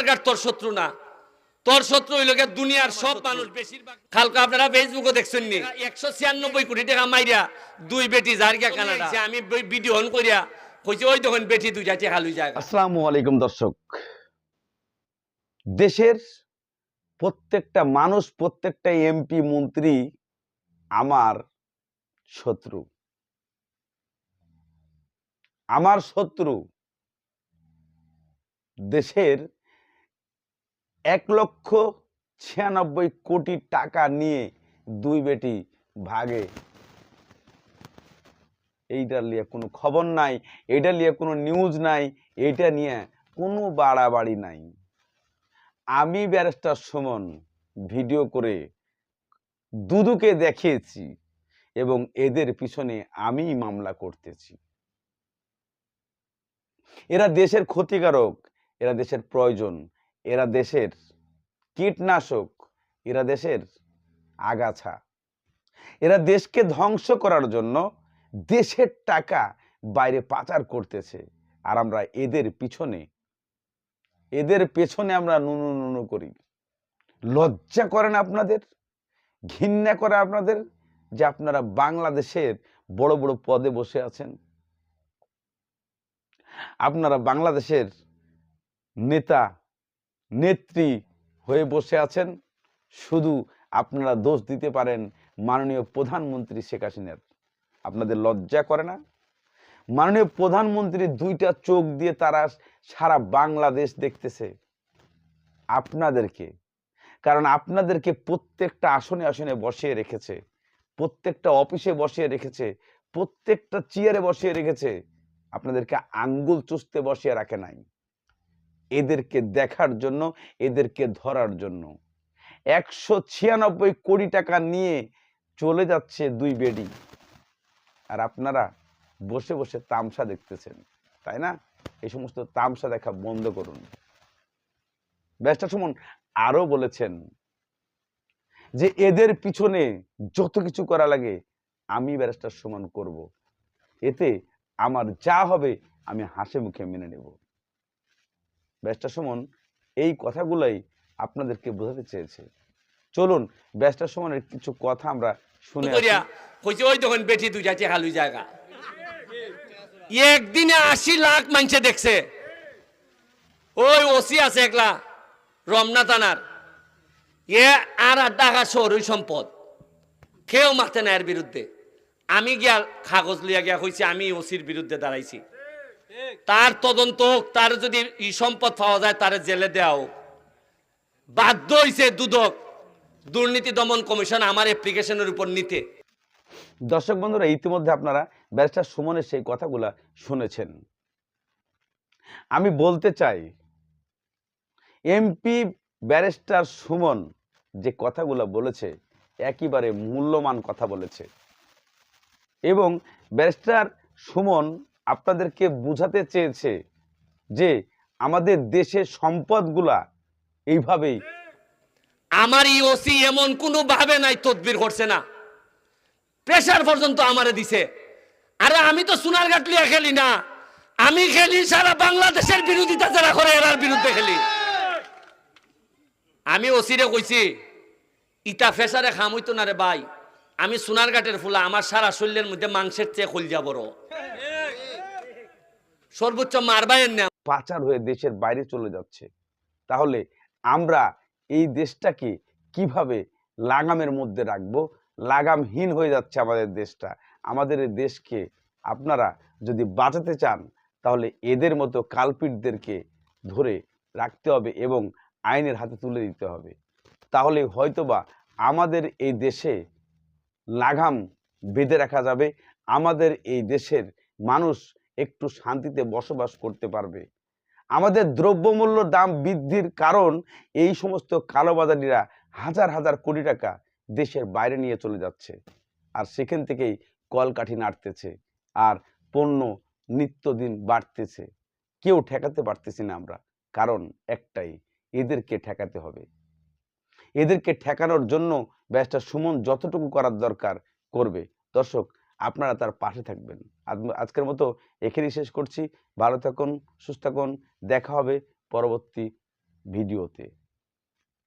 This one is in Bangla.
সরকার তোর শত্রু না। তোর শত্রু হইল দুনিয়ার সব মানুষ বেশিরভাগ কালকে আপনারা ফেসবুকে দেখছেন নি একশো ছিয়ানব্বই কোটি টাকা মাইরা দুই বেটি যার গিয়া কানাডা। আমি ভিডিও অন করিয়া কইছে ওই দেখুন বেটি দুইটা টাকা লই যায়। আসসালামু আলাইকুম দর্শক। দেশের প্রত্যেকটা মানুষ প্রত্যেকটা এমপি মন্ত্রী আমার শত্রু। আমার শত্রু দেশের এক লক্ষ ছিয়ানব্বই কোটি টাকা নিয়ে দুই বেটি ভাগে। এইটা নিয়ে কোনো খবর নাই, এইটা নিয়ে কোনো নিউজ নাই, এইটা নিয়ে কোনো বাড়াবাড়ি নাই। আমি ব্যারিস্টার সুমন ভিডিও করে দুদুকে দেখিয়েছি এবং এদের পিছনে আমি মামলা করতেছি। এরা দেশের ক্ষতিকারক, এরা দেশের প্রয়োজন। এরা দেশের কীটনাশক, এরা দেশের আগাছা। এরা দেশকে ধ্বংস করার জন্য দেশের টাকা বাইরে পাচার করতেছে আর আমরা এদের পিছনে, এদের পেছনে আমরা নুনু নুনু করি। লজ্জা করেন আপনাদের? ঘৃণা করে আপনাদের যে আপনারা বাংলাদেশের বড় বড় পদে বসে আছেন? আপনারা বাংলাদেশের নেতা নেত্রী হয়ে বসে আছেন। শুধু আপনারা দোষ দিতে পারেন মাননীয় প্রধানমন্ত্রী শেখ হাসিনার। আপনাদের লজ্জা করে না? মাননীয় প্রধানমন্ত্রী দুইটা চোখ দিয়ে তারা সারা বাংলাদেশ দেখতেছে। আপনাদেরকে। কারণ আপনাদেরকে প্রত্যেকটা আসনে আসনে বসিয়ে রেখেছে। প্রত্যেকটা অফিসে বসিয়ে রেখেছে। প্রত্যেকটা চেয়ারে বসিয়ে রেখেছে। আপনাদেরকে আঙ্গুল চুষতে বসিয়ে রাখে নাই। এদেরকে দেখার জন্য, এদেরকে ধরার জন্য। একশো ছিয়ানব্বই কোটি টাকা নিয়ে চলে যাচ্ছে দুই বেডি। আর আপনারা বসে বসে তামসা দেখতেছেন, তাই না? এই সমস্ত তামসা দেখা বন্ধ করুন। ব্যাসটা সুমন আরও বলেছেন যে, এদের পিছনে যত কিছু করা লাগে আমি ব্যারিস্টার সমান করব। এতে আমার যা হবে আমি হাসি মুখে মেনে নেব। ব্যারিস্টার সুমন এই কথাগুলাই আপনাদেরকে বোঝাতে চেয়েছে। চলুন ব্যারিস্টার সুমনের কিছু কথা আমরা শুনে। কইছে ওই দেখুন বেটি দুইটা টাকা লই জায়গা। একদিনে আশি লাখ মানুষে দেখছে। ওই ওসি আছে একলা রমনা থানার। এ আর টাকা শহরই সম্পদ। কেউ মারতে না এর বিরুদ্ধে। আমি গিয়া কাগজ লইয়া গিয়া কইছি আমি ওসির বিরুদ্ধে দাঁড়াইছি। তার তদন্ত হোক, তার যদি ই সম্পদ পাওয়া যায়, তার জেলে দেওয়া হোক। বাধ্য হয়েছে দুদক, দুর্নীতি দমন কমিশন আমার অ্যাপ্লিকেশনের উপর নিতে। দর্শক বন্ধুরা, ইতিমধ্যে আপনারা ব্যারিস্টার সুমনের সেই কথাগুলা শুনেছেন। আমি বলতে চাই, এমপি ব্যারিস্টার সুমন যে কথাগুলো বলেছে, একেবারে মূল্যমান কথা বলেছে। এবং ব্যারিস্টার সুমন আপনাদেরকে বুঝাতে চেয়েছে যে আমাদের দেশের সম্পদগুলা এইভাবেই। আমার ই ওসি এমন কোনো ভাবে নাই তদবির করছে না। প্রেশার পর্যন্ত আমারে দিছে। আরে আমি তো সোনার লিয়া খেলি না। আমি খেলি সারা বাংলাদেশের বিরোধিতা যারা করে এরার বিরুদ্ধে খেলি। আমি ওসিরে কইছি, ইটা ফেসারে খাম না রে ভাই। আমি সোনার ঘাটের ফুলা, আমার সারা শরীরের মধ্যে মাংসের চেয়ে খলজা বড়। সর্বোচ্চ মারবাইয়ের না পাচার হয়ে দেশের বাইরে চলে যাচ্ছে। তাহলে আমরা এই দেশটাকে কীভাবে লাগামের মধ্যে রাখব? লাগামহীন হয়ে যাচ্ছে আমাদের দেশটা। আমাদের এই দেশকে আপনারা যদি বাঁচাতে চান, তাহলে এদের মতো কালপিটদেরকে ধরে রাখতে হবে এবং আইনের হাতে তুলে দিতে হবে। তাহলে হয়তোবা আমাদের এই দেশে লাগাম বেঁধে রাখা যাবে। আমাদের এই দেশের মানুষ একটু শান্তিতে বসবাস করতে পারবে। আমাদের দ্রব্যমূল্য দাম বৃদ্ধির কারণ এই সমস্ত কালোবাজারিরা হাজার হাজার কোটি টাকা দেশের বাইরে নিয়ে চলে যাচ্ছে আর সেখান থেকেই কলকাঠি নাড়তেছে আর পণ্য নিত্যদিন বাড়তেছে। কেউ ঠেকাতে পারতেছি না আমরা, কারণ একটাই, এদেরকে ঠেকাতে হবে। এদেরকে ঠেকানোর জন্য ব্যাসটা সুমন যতটুকু করার দরকার করবে। দর্শক আপনারা তার পাশে থাকবেন। আজকের মতো এখানেই শেষ করছি। ভালো থাকুন, সুস্থ থাকুন। দেখা হবে পরবর্তী ভিডিওতে।